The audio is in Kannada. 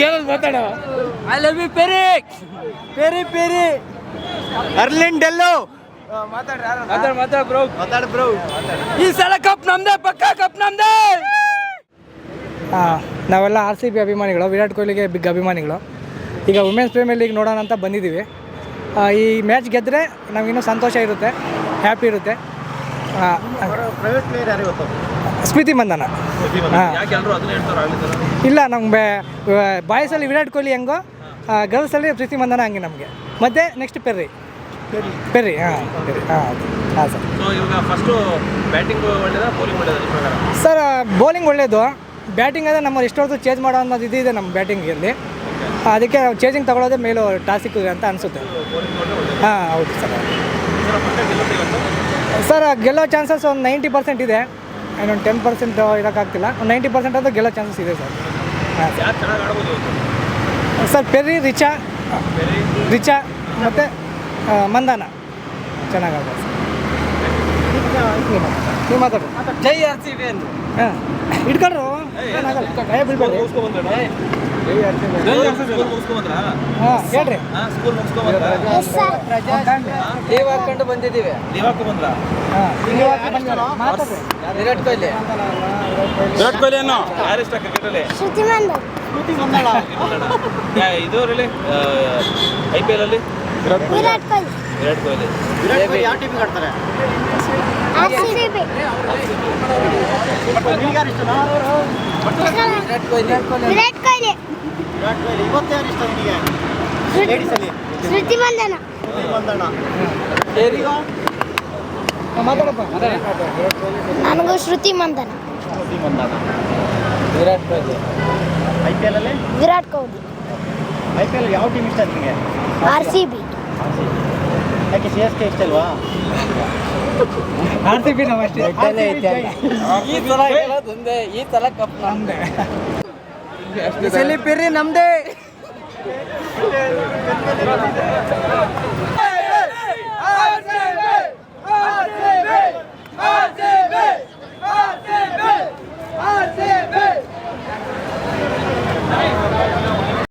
ಏನದು ಮಾತಾಡೋ I love you peri! Peri peri! ಅರ್ಲಿನ್ ಡೆಲ್ಲು ಮಾತಾಡ ಮಾತಾಡ ಬ್ರೋ. ಮಾತಾಡ ಬ್ರೋ. ಈ ಸಲ ಕಪ್ ನಮ್ಮದೇ ಪಕ್ಕ ಕಪ್ ನಮ್ದೇ! ನಾವೆಲ್ಲ ಆರ್ ಸಿ ಬಿ ಅಭಿಮಾನಿಗಳು ವಿರಾಟ್ ಕೊಹ್ಲಿಗೆ ಬಿಗ್ ಅಭಿಮಾನಿಗಳು. ಈಗ ವುಮೆನ್ಸ್ ಪ್ರೀಮಿಯರ್ ಲೀಗ್ ನೋಡೋಣ ಅಂತ ಬಂದಿದ್ದೀವಿ. ಈ ಮ್ಯಾಚ್ ಗೆದ್ದರೆ ನಮಗಿನ್ನೂ ಸಂತೋಷ ಇರುತ್ತೆ ಹ್ಯಾಪಿ ಇರುತ್ತೆ. ಸ್ಮೃತಿ ಮಂದನ ಇಲ್ಲ, ನಮ್ಗೆ ಬಾಯ್ಸಲ್ಲಿ ವಿರಾಟ್ ಕೊಹ್ಲಿ ಹೆಂಗೋ ಗರ್ಲ್ಸಲ್ಲಿ ಸ್ಮೃತಿ ಮಂದನ ಹಂಗೆ ನಮಗೆ. ಮತ್ತು ನೆಕ್ಸ್ಟ್ ಪೆರ್ರಿ ಪೆರ್ರಿ ಹಾಂ ಹಾಂ ಹಾಂ, ಸರ್. ಫಸ್ಟು ಬ್ಯಾಟಿಂಗ್ ಒಳ್ಳೇದಾ ಒಳ್ಳೇದಾ. ಸರ್ ಬೌಲಿಂಗ್ ಒಳ್ಳೆಯದು ಬ್ಯಾಟಿಂಗ್ ಆದರೆ ನಮ್ಮ ಇಷ್ಟೊತ್ತು ಚೇಂಜ್ ಮಾಡೋ ಅನ್ನೋದು ಇದಿದೆ ನಮ್ಮ ಬ್ಯಾಟಿಂಗಲ್ಲಿ ಅದಕ್ಕೆ ಚೇಂಜಿಂಗ್ ತಗೊಳ್ಳೋದೇ ಮೇಲೂ ಟಾಸಿಕ್ ಅಂತ ಅನಿಸುತ್ತೆ. ಹಾಂ, ಹೌದು ಸರ್. ಸರ್, ಗೆಲ್ಲೋ ಚಾನ್ಸಸ್ ಒಂದು ನೈಂಟಿ ಪರ್ಸೆಂಟ್ ಇದೆ. ಇನ್ನೊಂದು ಟೆನ್ ಪರ್ಸೆಂಟ್ ಇರೋಕ್ಕಾಗ್ತಿಲ್ಲ. ಒಂದು ನೈಂಟಿ ಪರ್ಸೆಂಟ್ ಅದು ಗೆಲ್ಲೋ ಚಾನ್ಸಸ್ ಇದೆ sir. Sir, peri, Richa Richa ಮತ್ತು ಮಂದಾನ. ಚೆನ್ನಾಗಿ ಆಡ್ಬೋದು ಸರ್. ನೀವು ಮಾತಾಡಿ ಜೈ ಆರ್ ಸಿ ಬಿ ಅಂತ ಹಾಂ. ಇಟ್ಕೊಂಡ್ರು? ಏನಾಗಲ್ಲ ಭಯ ಬೀಳ್ಬೇಡ್ರಿ ಹಾಂ ಹೇಳ್ರಿ. ಸ್ಕೂಲ್ ಮುಗಿಸ್ಕೊಂಬಂದ್ರ ಲೀವ್ ಹಾಕೊಂಡು ಬಂದಿದ್ದೀವಿ. ಲೀವ್ ವಿರಾಟ್ ಕೊಹ್ಲಿ. ವಿರಾಟ್ ಕೊಹ್ಲಿ ಅನ್ನೋ. ಯಾರು ಇಷ್ಟ ಕ್ರಿಕೆಟಲ್ಲಿ ಇದು ಐ ಪಿ ಎಲ್ ಅಲ್ಲಿ? ವಿರಾಟ್ ಕೊಹ್ಲಿ. ವಿರಾಟ್ ಕೊಹ್ಲಿ. ವಿರಾಟ್ ಕೊಹ್ಲಿ. ಯಾವ ಟೀಮಿಗೆ ಆಡ್ತಾರೆ ವಿರಾಟ್ ಕೊಹ್ಲಿ. ವಿರಾಟ್ ಕೊಹ್ಲಿ. ವಿರಾಟ್ ಕೊಹ್ಲಿ. ಇವತ್ತು ಯಾರು ಇಷ್ಟ ನಿಮಗೆ? ಲೇಡೀಸಲ್ಲಿ ಸ್ಮೃತಿ ಮಂದನ ಬಂದಣ್ಣ ಮಾತಾಡಪ್ಪ. ನನಗೂ Shruti Mandhana Virat Kohli. I P L ಅಲ್ಲಿ? Virat Kohli. I P L ಯಾವ ಟೀಮ್ ಇಷ್ಟ ನಿಮಗೆ? R C B. ಯಾಕೆ ಸಿ ಎಸ್ ಕೆ ಇಷ್ಟ ಅಲ್ವಾ ಆರ್ ಸಿ ಬಿ ನಾವು ಅಷ್ಟೇ. ಈ ಸಲ ಗೆಲ್ಲೋದು ಒಂದೇ ಈ ಸಲ ಕಪ್ ನಮ್ದೆ. ನಮ್ಮದೇ